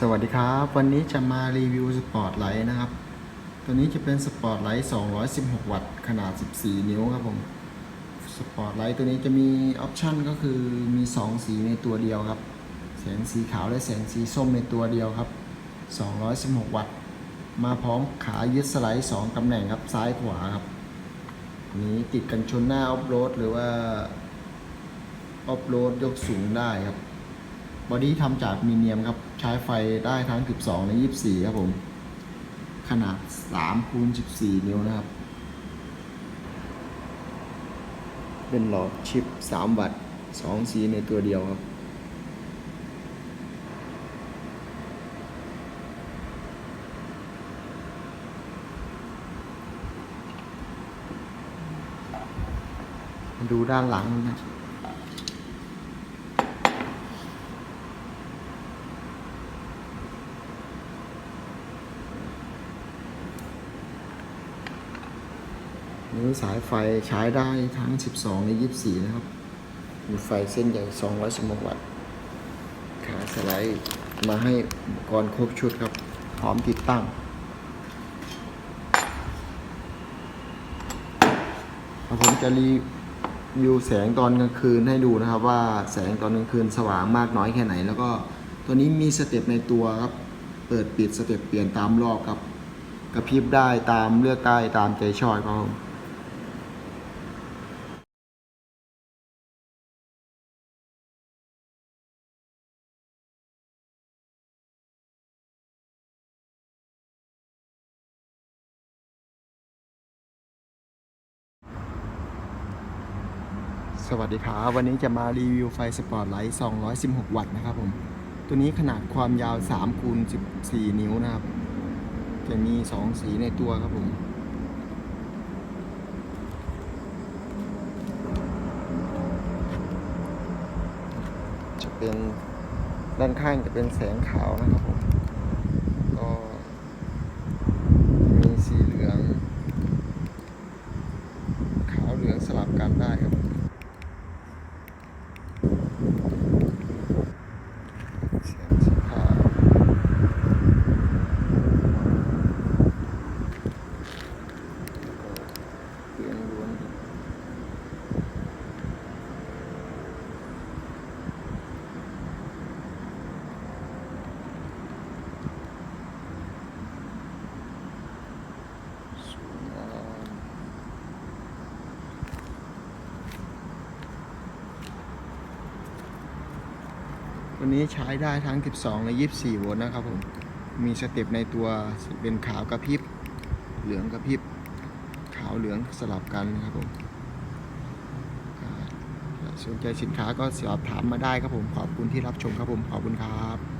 สวัสดีครับ วันนี้จะมารีวิวสปอร์ตไลท์นะครับ ตัวนี้จะเป็นสปอร์ตไลท์216 วัตต์ ขนาด 14 นิ้วครับผมสปอร์ตไลท์ตัวนี้จะมีออปชันก็คือมี 2 สีในตัวเดียวครับ แสงสีขาวและแสงสีส้มในตัวเดียวครับ 216 วัตต์ มาพร้อมขายึดสไลด์ 2 ตำแหน่งครับ ซ้ายขวาครับนนี้ติดกันชนหน้าออฟโรดหรือว่าออฟโรดยกสูงได้ครับ บอดี้ทำจากมีเนียมครับ ใช้ไฟได้ทั้ง 12 และ 24 ครับผม ขนาด3คูณ14 นิ้วนะครับ เป็นหลอดชิป 3 วัตต์ 2 สีในตัวเดียวครับ ดูด้านหลังนะ นี้สายไฟใช้ได้ทั้ง 12 และ 24 นะครับมีไฟเส้นใหญ่216วัตต์ขาสไลด์มาให้อุปกรณ์ครบชุดครับ พร้อมติดตั้ง ผมจะรีวิวแสงตอนกลางคืนให้ดูนะครับ ว่าแสงตอนกลางคืนสว่างมากน้อยแค่ไหน แล้วก็ตัวนี้มีสเต็ปในตัวครับ เปิดปิดสเต็ปเปลี่ยนตามรอบครับ กระพริบได้ตามเลือกได้ตามใจชอบครับ สวัสดีครับวันนี้จะมารีวิวไฟสปอร์ตไลท์216 วัตต์นะครับผมตัวนี้ขนาดความยาว3คูณ14 นิ้วนะครับ จะมี 2 สีในตัวครับผมจะเป็นด้านข้างจะเป็นแสงขาวนะครับผมก็มีสีเหลือง ขาวเหลืองสลับกันได้ครับ เสียงสีขาวเหลืองล้วนสวยงาม ตัวนี้ใช้ได้ทั้ง 12 และ 24 โวลต์นะครับผม มีสเต็ปในตัวเป็นขาวกระพริบ เหลืองกระพริบ ขาวเหลืองสลับกันนะครับผมอ่าสนใจสินค้าก็สอบถามมาได้ครับผม ขอบคุณที่รับชมครับผม ขอบคุณครับ